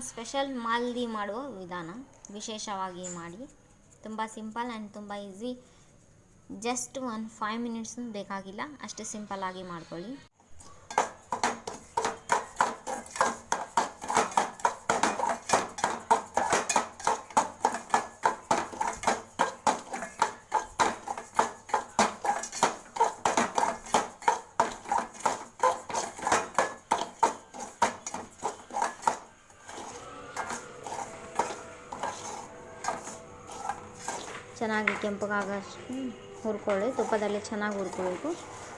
ಒಂದು ಸ್ಪೆಷಲ್ ಮಾಲ್ದಿ ಮಾಡುವ ವಿಧಾನ ವಿಶೇಷವಾಗಿ ಮಾಡಿ. ತುಂಬ ಸಿಂಪಲ್ ಆ್ಯಂಡ್ ತುಂಬ ಈಸಿ ಜಸ್ಟ್ ಒಂದು ಫೈವ್ ಮಿನಿಟ್ಸ್ ಬೇಕಾಗಿಲ್ಲ. ಅಷ್ಟು ಸಿಂಪಲ್ಲಾಗಿ ಮಾಡ್ಕೊಳ್ಳಿ. ಚೆನ್ನಾಗಿ ಕೆಂಪಗಾಗಷ್ಟು ಹುರ್ಕೊಳ್ಳಿ. ತುಪ್ಪದಲ್ಲಿ ಚೆನ್ನಾಗಿ ಹುರ್ಕೊಬೇಕು.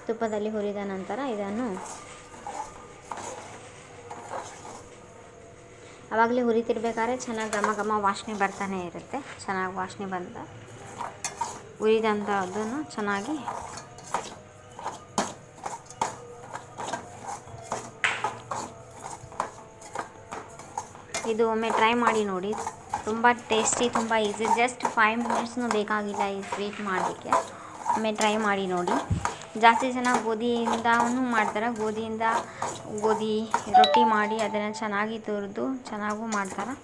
ತುಪ್ಪದಲ್ಲಿ ಹುರಿದ ನಂತರ ಇದನ್ನು ಆವಾಗಲೇ ಹುರಿತಿರ್ಬೇಕಾದ್ರೆ ಚೆನ್ನಾಗಿ ಘಮ ಘಮ ವಾಸನೆ ಬರ್ತಾನೆ ಇರುತ್ತೆ. ಚೆನ್ನಾಗಿ ವಾಸನೆ ಬಂದ ಹುರಿದಂಥದ್ದನ್ನು ಚೆನ್ನಾಗಿ ಇದು ಒಮ್ಮೆ ಟ್ರೈ ಮಾಡಿ ನೋಡಿ. ತುಂಬ ಟೇಸ್ಟಿ, ತುಂಬ ಈಸಿ. ಜಸ್ಟ್ ಫೈವ್ ಮಿನಿಟ್ಸ್ನು ಬೇಕಾಗಿಲ್ಲ ಈ ಸ್ವೀಟ್ ಮಾಡಲಿಕ್ಕೆ. ಒಮ್ಮೆ ಟ್ರೈ ಮಾಡಿ ನೋಡಿ. ಜಾಸ್ತಿ ಜನ ಗೋಧಿಯಿಂದನೂ ಮಾಡ್ತಾರೆ. ಗೋಧಿಯಿಂದ ಗೋಧಿ ರೊಟ್ಟಿ ಮಾಡಿ ಅದನ್ನು ಚೆನ್ನಾಗಿ ತುರಿದು ಚೆನ್ನಾಗೂ ಮಾಡ್ತಾರೆ.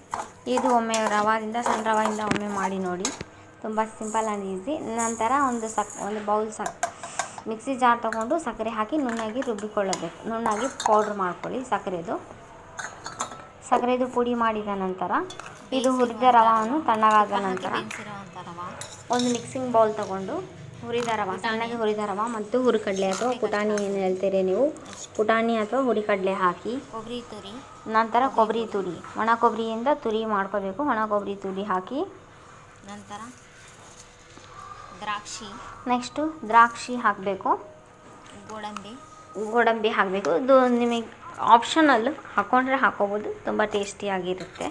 ಇದು ಒಮ್ಮೆ ರವಾದಿಂದ, ಸಣ್ಣ ರವಾದಿಂದ ಒಮ್ಮೆ ಮಾಡಿ ನೋಡಿ. ತುಂಬ ಸಿಂಪಲ್ ಆ್ಯಂಡ್ ಈಸಿ ನಂತರ ಒಂದು ಸಕ್, ಒಂದು ಬೌಲ್ ಸಕ್, ಮಿಕ್ಸಿ ಜಾರ್ ತೊಗೊಂಡು ಸಕ್ಕರೆ ಹಾಕಿ ನುಣ್ಣಾಗಿ ರುಬ್ಬಿಕೊಳ್ಳಬೇಕು. ನುಣ್ಣಾಗಿ ಪೌಡ್ರ್ ಮಾಡ್ಕೊಳ್ಳಿ ಸಕ್ಕರೆದು. ಸಕ್ಕರೆದು ಪುಡಿ ಮಾಡಿದ ನಂತರ ಇದು ಹುರಿದ ರವಾವನ್ನು ತಣ್ಣಗಾದ ನಂತರ ಒಂದು ಮಿಕ್ಸಿಂಗ್ ಬೌಲ್ ತಗೊಂಡು ಹುರಿದ ರವ ಸಣ್ಣಗೆ ಹುರಿದ ರವ ಮತ್ತು ಹುರಿಕಡಲೆ ಅಥವಾ ಪುಟಾಣಿ ಏನು ಹೇಳ್ತೀರಿ ನೀವು? ಪುಟಾಣಿ ಅಥವಾ ಹುರಿಕಡಲೆ ಹಾಕಿ. ಕೊಬ್ಬರಿ ತುರಿ. ನಂತರ ಕೊಬ್ಬರಿ ತುರಿ. ಒಣ ಕೊಬ್ಬರಿಯಿಂದ ತುರಿ ಮಾಡ್ಕೋಬೇಕು. ಒಣ ಕೊಬ್ಬರಿ ತುರಿ ಹಾಕಿ. ನಂತರ ದ್ರಾಕ್ಷಿ. ನೆಕ್ಸ್ಟು ದ್ರಾಕ್ಷಿ ಹಾಕಬೇಕು. ಗೋಡಂಬಿ. ಗೋಡಂಬಿ ಹಾಕಬೇಕು. ಇದು ನಿಮಗೆ ಆಪ್ಷನಲ್ಲು ಹಾಕ್ಕೊಂಡ್ರೆ ಹಾಕೋಬೋದು. ತುಂಬ ಟೇಸ್ಟಿಯಾಗಿರುತ್ತೆ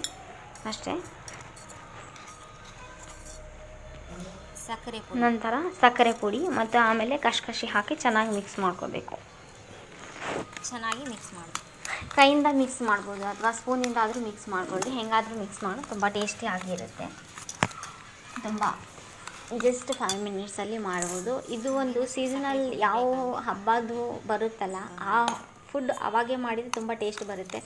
ಅಷ್ಟೇ? ಸಕ್ಕರೆ ನಂತರ ಸಕ್ಕರೆ ಪುಡಿ ಮತ್ತು ಆಮೇಲೆ ಕಶ್ಕಶಿ ಹಾಕಿ ಚೆನ್ನಾಗಿ ಮಿಕ್ಸ್ ಮಾಡ್ಕೋಬೇಕು. ಚೆನ್ನಾಗಿ ಮಿಕ್ಸ್ ಮಾಡಿ. ಕೈಯಿಂದ ಮಿಕ್ಸ್ ಮಾಡ್ಬೋದು ಅಥವಾ ಸ್ಪೂನಿಂದ ಆದರೂ ಮಿಕ್ಸ್ ಮಾಡ್ಕೊಳ್ಳಿ ಹೆಂಗಾದರೂ ಮಿಕ್ಸ್ ಮಾಡಿ. ತುಂಬ ಟೇಸ್ಟಿ ಆಗಿರುತ್ತೆ. ತುಂಬ. ಜಸ್ಟ್ ಫೈವ್ ಮಿನಿಟ್ಸಲ್ಲಿ ಮಾಡ್ಬೋದು. ಇದು ಒಂದು ಸೀಸನಲ್ ಯಾವ ಹಬ್ಬದ್ದು ಬರುತ್ತಲ್ಲ ಆ ಫುಡ್ ಅವಾಗೆ ಮಾಡಿದರೆ ತುಂಬ ಟೇಸ್ಟ್ ಬರುತ್ತೆ.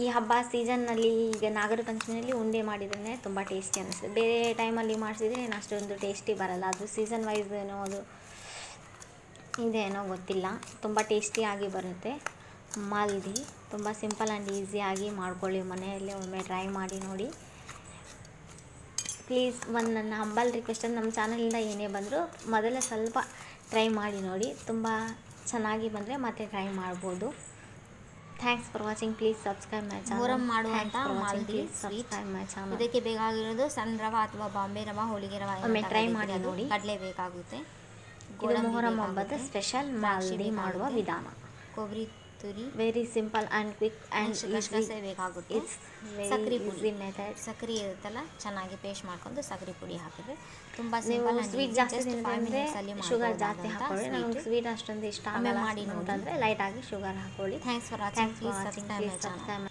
ಈ ಹಬ್ಬ ಸೀಸನ್ನಲ್ಲಿ ಈಗ ನಾಗರ ಪಂಚಮಿಯಲ್ಲಿ ಉಂಡೆ ಮಾಡಿದ್ರೆ ತುಂಬ ಟೇಸ್ಟಿ ಅನಿಸುತ್ತೆ. ಬೇರೆ ಟೈಮಲ್ಲಿ ಮಾಡಿಸಿದ್ರೆ ಏನು ಅಷ್ಟೊಂದು ಟೇಸ್ಟಿ ಬರಲ್ಲ. ಅದು ಸೀಸನ್ ವೈಸ್ ಏನೋ ಅದು ಇದೇನೋ ಗೊತ್ತಿಲ್ಲ. ತುಂಬ ಟೇಸ್ಟಿಯಾಗಿ ಬರುತ್ತೆ. ಮಾಲ್ದಿ ತುಂಬ ಸಿಂಪಲ್ ಆ್ಯಂಡ್ ಈಸಿಯಾಗಿ ಮಾಡ್ಕೊಳ್ಳಿ ಮನೆಯಲ್ಲೇ ಒಮ್ಮೆ ಟ್ರೈ ಮಾಡಿ ನೋಡಿ. ಪ್ಲೀಸ್ ಒಂದು ನನ್ನ ಹಂಬಲ್ ರಿಕ್ವೆಸ್ಟ್ ನಮ್ಮ ಚಾನಲಿಂದ ಏನೇ ಬಂದರೂ ಮೊದಲೇ ಸ್ವಲ್ಪ ಟ್ರೈ ಮಾಡಿ ನೋಡಿ. ತುಂಬ ಚೆನ್ನಾಗಿ ಬಂದರೆ ಮತ್ತೆ ಟ್ರೈ ಮಾಡ್ಬೋದು. Thanks for watching please subscribe my channel Muharram ಮಾಡುವಂಥ ಸ್ವೀಟ್ ಸಬ್ಸ್ಕ್ರೈಬ್ ಮೈ ಚಾನಲ್ ಇದಕ್ಕೆ ಬೇಕಾಗಿರೋದು ಸಣ್ಣ ರವ ಅಥವಾ ಬಾಂಬೆ ರವ ಹೋಳಿಗೆ ರವ ಒಮ್ಮೆ ಟ್ರೈ ಮಾಡಿ ನೋಡಿ. ಕಡಲೆ ಬೇಕಾಗುತ್ತೆ. ಇದು ಮೊಹರಂ ಹಬ್ಬದ ಸ್ಪೆಷಲ್ ಮಾಲ್ಡಿ ಮಾಲ್ದಿ ಮಾಡುವ ವಿಧಾನ. ಕೊಬ್ಬರಿ ತುರಿ. Very simple and quick and ಗಸಗಸೆ ಬೇಕಾಗುತ್ತೆ. ಇಟ್ಸ್ ಸಕ್ರೆ ಪುಡಿ. ಮೆಥಡ್ ಸಕ್ಕರೆ ಇರುತ್ತಲ್ಲ ಚೆನ್ನಾಗಿ ಪೇಸ್ಟ್ ಮಾಡ್ಕೊಂಡು ಸಕ್ಕರೆ ಪುಡಿ ಹಾಕಿದ್ರೆ ತುಂಬ ಸಿಂಪಲ್ ಸ್ವೀಟ್ ಜಾಸ್ತಿ ಶುಗರ್ ಜಾಸ್ತಿ ಹಾಕೊಳ್ಳಿ. ನಮಗೆ ಸ್ವೀಟ್ ಅಷ್ಟೊಂದು ಇಷ್ಟ ಆಗಲ್ಲ ಮಾಡಿ ನೋಡಿದ್ರೆ ಆಗಿ ಶುಗರ್ ಹಾಕೊಳ್ಳಿ. Thanks for watching please subscribe my channel